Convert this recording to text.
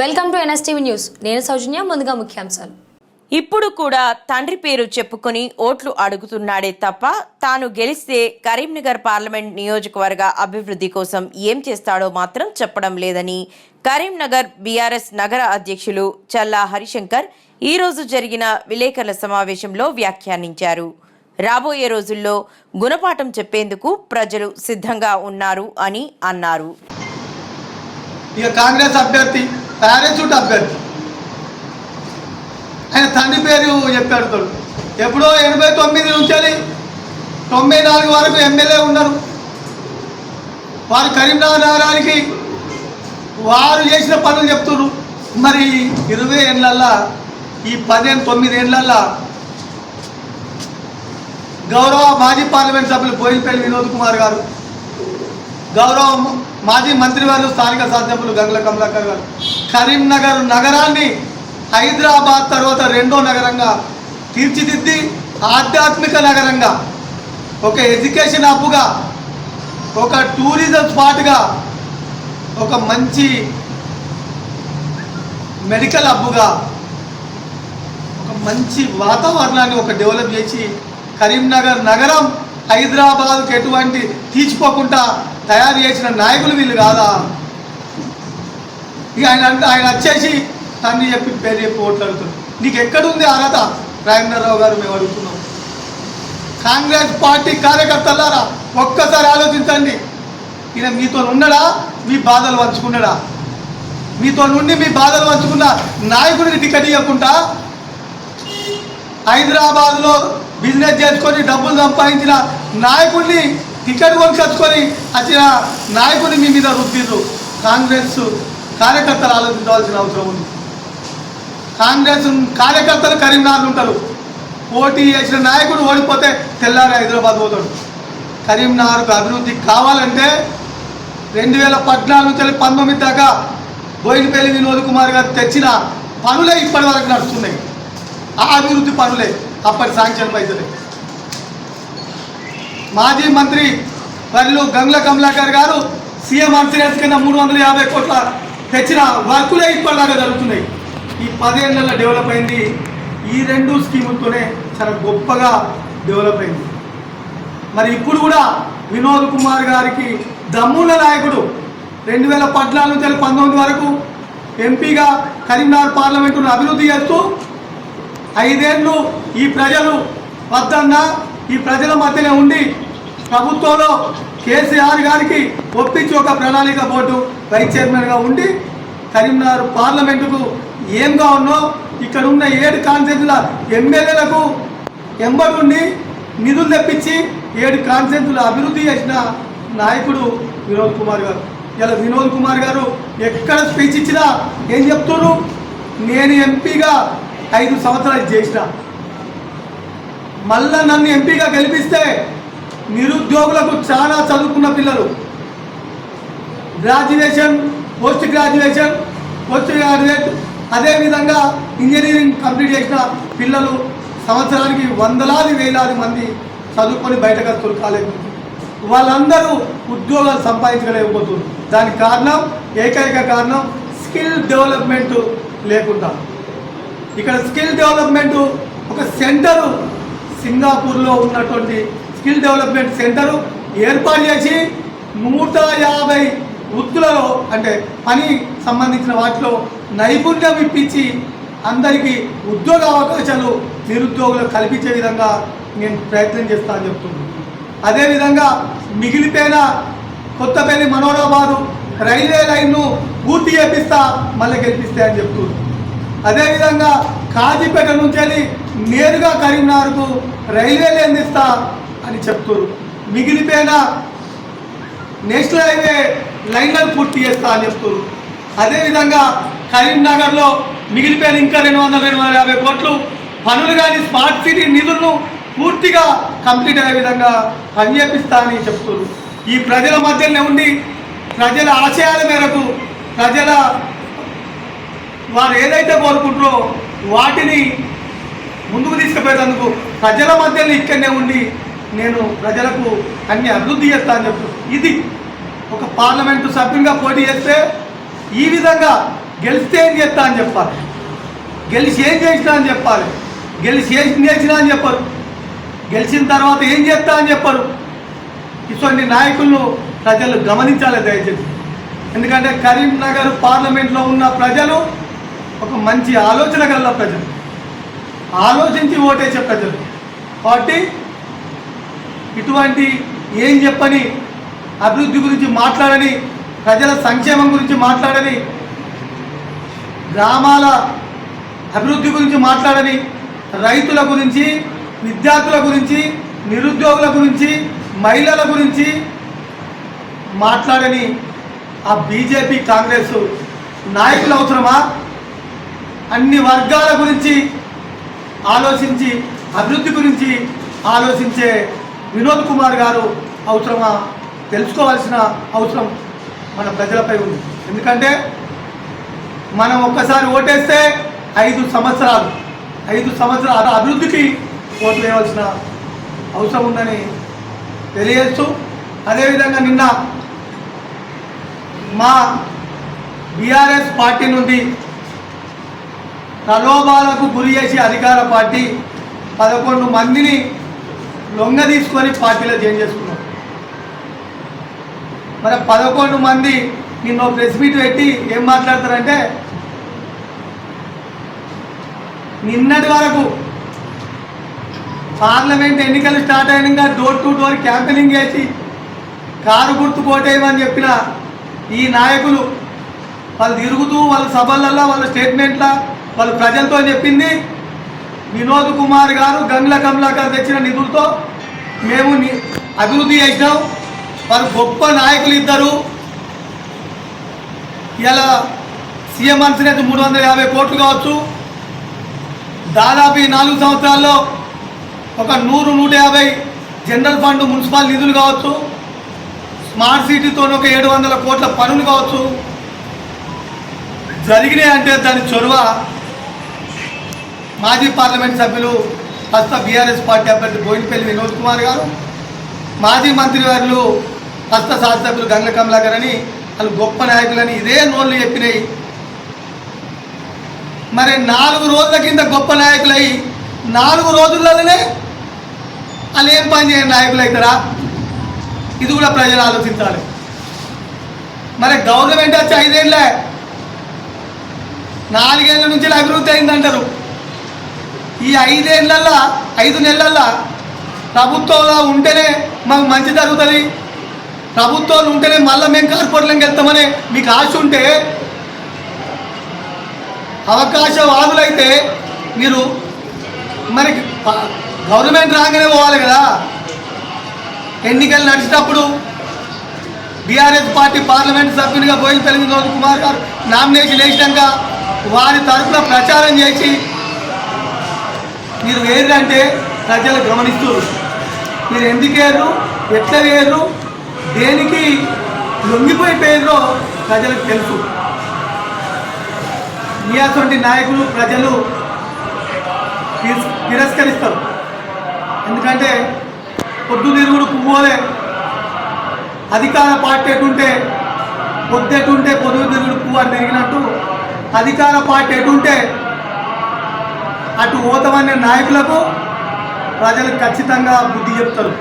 Welcome to NSTV news. నేను సౌజన్య ముందుగా ముఖ్యాంశాలు. ఇప్పుడు కూడా తండ్రి పేరు చెప్పుకొని ఓట్లు అడుగుతున్నాడే తప్ప తాను గెలిస్తే కరీంనగర్ పార్లమెంట్ నియోజకవర్గ అభివృద్ధి కోసం ఏం చేస్తాడో మాత్రం చెప్పడం లేదని కరీంనగర్ బీఆర్ఎస్ నగర అధ్యక్షులు చల్లా హరిశంకర్ ఈ రోజు జరిగిన విలేకరుల సమావేశంలో వ్యాఖ్యానించారు. రాబోయే రోజుల్లో గుణపాఠం చెప్పేందుకు ప్రజలు సిద్ధంగా ఉన్నారు అని అన్నారు. ఇక కాంగ్రెస్ అభ్యర్థి పారాచూట్ అభ్యర్థి ఆయన తండ్రి పేరు చెప్పాడు తోడు. ఎప్పుడో ఎనభై తొమ్మిది నుంచి తొంభై నాలుగు వరకు ఎమ్మెల్యే ఉన్నారు. వారు కరీంనగర్ నగరానికి వారు చేసిన పనులు చెప్తున్నారు. మరి ఇరవై ఏళ్ళల్లా ఈ పదిహేను తొమ్మిది ఏళ్ళల్లా గౌరవ మాజీ పార్లమెంట్ సభ్యులు బోయినపల్లి వినోద్ కుమార్ గారు గౌరవ మాజీ మంత్రివర్యులు స్థానిక సాధ్యములు గంగుల కమలాకర్ గారు. కరీంనగర్ నగరాన్ని హైదరాబాద్ తర్వాత రెండో నగరంగా తీర్చిదిద్ది ఆధ్యాత్మిక నగరంగా ఒక ఎడ్యుకేషన్ హబ్గా ఒక టూరిజం స్పాట్గా ఒక మంచి మెడికల్ హబ్గా ఒక మంచి వాతావరణాన్ని ఒక డెవలప్ చేసి కరీంనగర్ నగరం హైదరాబాద్కి ఎటువంటి తీర్చిపోకుండా తయారు చేసిన నాయకులు వీళ్ళు కాదా? ఇక ఆయన ఆయన వచ్చేసి తండ్రి చెప్పి పేరు చెప్పి ఓట్లాడుతుంది నీకు ఎక్కడుంది అర్హత? రాజేంద్రరావు గారు మేము అడుగుతున్నాం. కాంగ్రెస్ పార్టీ కార్యకర్తలారా ఒక్కసారి ఆలోచించండి. ఈయన మీతో ఉన్నాడా? మీ బాధలు పంచుకున్నాడా? మీతో నుండి మీ బాధలు పంచుకున్న నాయకుడికి టికెట్ ఇవ్వకుండా హైదరాబాద్లో బిజినెస్ చేసుకొని డబ్బులు సంపాదించిన నాయకుడిని టికెట్ కొనుకొచ్చుకొని వచ్చిన నాయకుడిని మీ మీద రుద్దిరు కాంగ్రెస్ కార్యకర్తలు ఆలోచించవలసిన అవసరం ఉంది. కాంగ్రెస్ కార్యకర్తలు కరీంనగర్ ఉంటారు. పోటీ చేసిన నాయకుడు ఓడిపోతే తెల్లారి హైదరాబాద్ పోతాడు. కరీంనగర్కు అభివృద్ధి కావాలంటే రెండు వేల పద్నాలుగు నుంచి పంతొమ్మిది దాకా బోయినపల్లి వినోద్ కుమార్ గారు తెచ్చిన పనులే ఇప్పటి వరకు నడుస్తున్నాయి. ఆ అభివృద్ధి పనులే అప్పటి శాంక్షన్ పైసలే. మాజీ మంత్రి వరిలు గంగుల కమలాకర్ గారు సీఎం అన్సరెన్స్ కింద మూడు వందల యాభై కోట్ల తెచ్చిన వర్కులే ఇప్పటిదాకా జరుగుతున్నాయి. ఈ పదేళ్ళలో డెవలప్ అయింది. ఈ రెండు స్కీములతోనే చాలా గొప్పగా డెవలప్ అయింది. మరి ఇప్పుడు కూడా వినోద్ కుమార్ గారికి దమ్ముల నాయకుడు రెండు వేల పద్నాలుగు నుంచి పంతొమ్మిది వరకు ఎంపీగా కరీంనగర్ పార్లమెంటును అభివృద్ధి చేస్తూ ఐదేళ్ళు ఈ ప్రజలు వద్దన్నా ఈ ప్రజల మధ్యనే ఉండి ప్రభుత్వంలో కేసీఆర్ గారికి ఒప్పించి ఒక ప్రణాళిక బోర్డు వైస్ చైర్మన్గా ఉండి కరీంనగర్ పార్లమెంటుకు ఏం కావాలో ఇక్కడ ఉన్న ఏడు కాన్సెన్సుల ఎమ్మెల్యేలకు ఎంబడుండి నిధులు తెప్పించి ఏడు కాన్సెన్సులు అభివృద్ధి చేసిన నాయకుడు వినోద్ కుమార్ గారు. ఇలా వినోద్ కుమార్ గారు ఎక్కడ స్పీచ్ ఇచ్చినా ఏం చెప్తున్నారు నేను ఎంపీగా ఐదు సంవత్సరాలు చేసిన. మళ్ళా నన్ను ఎంపీగా గెలిపిస్తే నిరుద్యోగులకు చాలా చదువుకున్న పిల్లలు. Graduation post graduation post graduate అదేవిధంగా ఇంజనీరింగ్ కంప్లీట్ చేసిన పిల్లలు సంవత్సరానికి వందలాది వేలాది మంది చదువుకొని బయటకు వస్తారు కాలేజ్ నుంచి. వాళ్ళందరూ ఉద్యోగాలు సంపాదించలేకపోతున్నారు. దానికి కారణం ఏకైక కారణం స్కిల్ డెవలప్మెంట్ లేకుండా. ఇక్కడ స్కిల్ డెవలప్మెంట్ ఒక సెంటరు సింగపూర్లో ఉన్నటువంటి స్కిల్ డెవలప్మెంట్ సెంటరు ఏర్పాటు చేసి నూట యాభై వృత్తులలో అంటే పని సంబంధించిన వాటిలో నైపుణ్యం ఇప్పించి అందరికీ ఉద్యోగ అవకాశాలు నిరుద్యోగులకు కల్పించే విధంగా నేను ప్రయత్నం చేస్తా అని చెప్తున్నాను. అదేవిధంగా మిగిలిపోయిన కొత్తపల్లి మనోరాబాదు రైల్వే లైన్ను పూర్తి చేపిస్తా మళ్ళీ గెలిపిస్తాయని చెప్తున్నాను. అదేవిధంగా కాజీపేట నుంచి వెళ్ళి నేరుగా కరీంనగర్కు రైల్వేలు అందిస్తా అని చెప్తున్నారు మిగిలిపోయిన నేషనల్ హైవే లైన్లను పూర్తి చేస్తా అని చెప్తున్నారు అదేవిధంగా కరీంనగర్లో మిగిలిపోయిన ఇంకా రెండు వందల రెండు వందల యాభై కోట్లు పనులు కానీ స్మార్ట్ సిటీ నిధులను పూర్తిగా కంప్లీట్ అయ్యే విధంగా పనిచేపిస్తా అని చెప్తున్నారు ఈ ప్రజల మధ్యనే ఉండి ప్రజల ఆశయాల మేరకు ప్రజల వారు ఏదైతే కోరుకుంటారో వాటిని ముందుకు తీసుకుపోయేందుకు ప్రజల మధ్యలో ఇక్కడనే ఉండి నేను ప్రజలకు అన్ని అభివృద్ధి చేస్తా అని చెప్తూ ఇది ఒక పార్లమెంటు సభ్యునిగా పోటీ చేస్తే ఈ విధంగా గెలిస్తే ఏం చేస్తా అని చెప్పాలి. గెలిచి ఏం చేసినా అని చెప్పాలి. గెలిచి ఏం చేసినా అని చెప్పరు. గెలిచిన తర్వాత ఏం చేస్తా అని చెప్పరు. ఇటువంటి నాయకులను ప్రజలు గమనించాలి దయచేసి. ఎందుకంటే కరీంనగర్ పార్లమెంట్లో ఉన్న ప్రజలు ఒక మంచి ఆలోచన గల ప్రజలు. ఆలోచించి ఓటేసే ప్రజలు. కాబట్టి ఇటువంటి ఏం చెప్పని అభివృద్ధి గురించి మాట్లాడని ప్రజల సంక్షేమం గురించి మాట్లాడని గ్రామాల అభివృద్ధి గురించి మాట్లాడని రైతుల గురించి విద్యార్థుల గురించి నిరుద్యోగుల గురించి మహిళల గురించి మాట్లాడని ఆ బీజేపీ కాంగ్రెస్ నాయకులు అవసరమా అన్ని వర్గాల గురించి ఆలోచించి అభివృద్ధి గురించి ఆలోచించే వినోద్ కుమార్ గారు అవసరమా? తెలుసుకోవాల్సిన అవసరం మన ప్రజలపై ఉంది. ఎందుకంటే మనం ఒక్కసారి ఓటేస్తే ఐదు సంవత్సరాలు ఐదు సంవత్సరాల అభివృద్ధికి ఓటు వేయవలసిన అవసరం ఉందని తెలియజేస్తూ అదేవిధంగా నిన్న మా బీఆర్ఎస్ పార్టీ నుండి ప్రలోభాలకు గురి చేసి అధికార పార్టీ పదకొండు మందిని లొంగ తీసుకొని పార్టీలో జాయిన్ చేసుకున్నాం. మరి పదకొండు మంది నిన్న ప్రెస్ మీట్ పెట్టి ఏం మాట్లాడతారంటే నిన్నటి వరకు పార్లమెంట్ ఎన్నికలు స్టార్ట్ అయినాక డోర్ టు డోర్ క్యాంపెయినింగ్ చేసి కారు గుర్తు కోటేయమని చెప్పిన ఈ నాయకులు వాళ్ళు తిరుగుతూ వాళ్ళ సభలల్లో వాళ్ళ స్టేట్మెంట్ల వాళ్ళు ప్రజలతో చెప్పింది వినోద్ కుమార్ గారు గంగ్ల కమలాకర్ తెచ్చిన నిధులతో మేము అభివృద్ధి చేసినాం. వారు గొప్ప నాయకులు ఇద్దరు. ఇలా సీఎం అన్సినెత్ మూడు వందల యాభై కోట్లు కావచ్చు. దాదాపు ఈ నాలుగు సంవత్సరాల్లో ఒక నూరు నూట యాభై జనరల్ ఫండ్ మున్సిపల్ నిధులు కావచ్చు. స్మార్ట్ సిటీతో ఒక ఏడు వందల కోట్ల పనులు కావచ్చు. జరిగినాయి అంటే దాని చొరవ మాజీ పార్లమెంట్ సభ్యులు ప్రస్తుత బీఆర్ఎస్ పార్టీ అభ్యర్థి బోయినపల్లి వినోద్ కుమార్ గారు మాజీ మంత్రి వారు ప్రస్తుత శాసనసభ్యులు గంగ కమలాకర్ అని వాళ్ళు గొప్ప నాయకులని ఇదే నోళ్ళు చెప్పినాయి. మరి నాలుగు రోజుల కింద గొప్ప నాయకులై నాలుగు రోజులలోనే వాళ్ళు ఏం పని చేయని నాయకులు అవుతారా? ఇది కూడా ప్రజలు ఆలోచించాలి. మరి గవర్నమెంట్ వచ్చి ఐదేళ్ళే నాలుగేళ్ళ నుంచి అభివృద్ధి అయిందంటారు. ఈ ఐదేళ్ళల్లో ఐదు నెలల్లో ప్రభుత్వంలో ఉంటేనే మాకు మంచి జరుగుతుంది. ప్రభుత్వాలు ఉంటేనే మళ్ళీ మేము కార్పొరేట్లకు వెళ్తామని మీకు ఆశ ఉంటే అవకాశవాదులైతే మీరు మరి గవర్నమెంట్ రాగానే పోవాలి కదా. ఎన్నికలు నడిచినప్పుడు బీఆర్ఎస్ పార్టీ పార్లమెంట్ సభ్యునిగా బోయినపల్లి వినోద్ కుమార్ గారు నామినేషన్ వేసినాక వారి తరఫున ప్రచారం చేసి మీరు వేరంటే ప్రజలు గమనిస్తూ మీరు ఎందుకు వేయరు? ఎట్లా వేయరు? దేనికి లొంగిపోయి పేరులో ప్రజలకు తెలుసు. మీ అటువంటి నాయకులు ప్రజలు తిరస్- తిరస్కరిస్తారు. ఎందుకంటే పొద్దు తిరుగుడు పువ్వులే. అధికార పార్టీ ఎటుంటే పొద్దెటుంటే పొద్దు తిరుగుడు పువ్వు అని తిరిగినట్టు అధికార పార్టీ ఎటుంటే అటు ఓతమనే నాయకులకు ప్రజలు ఖచ్చితంగా బుద్ధి చెప్తారు.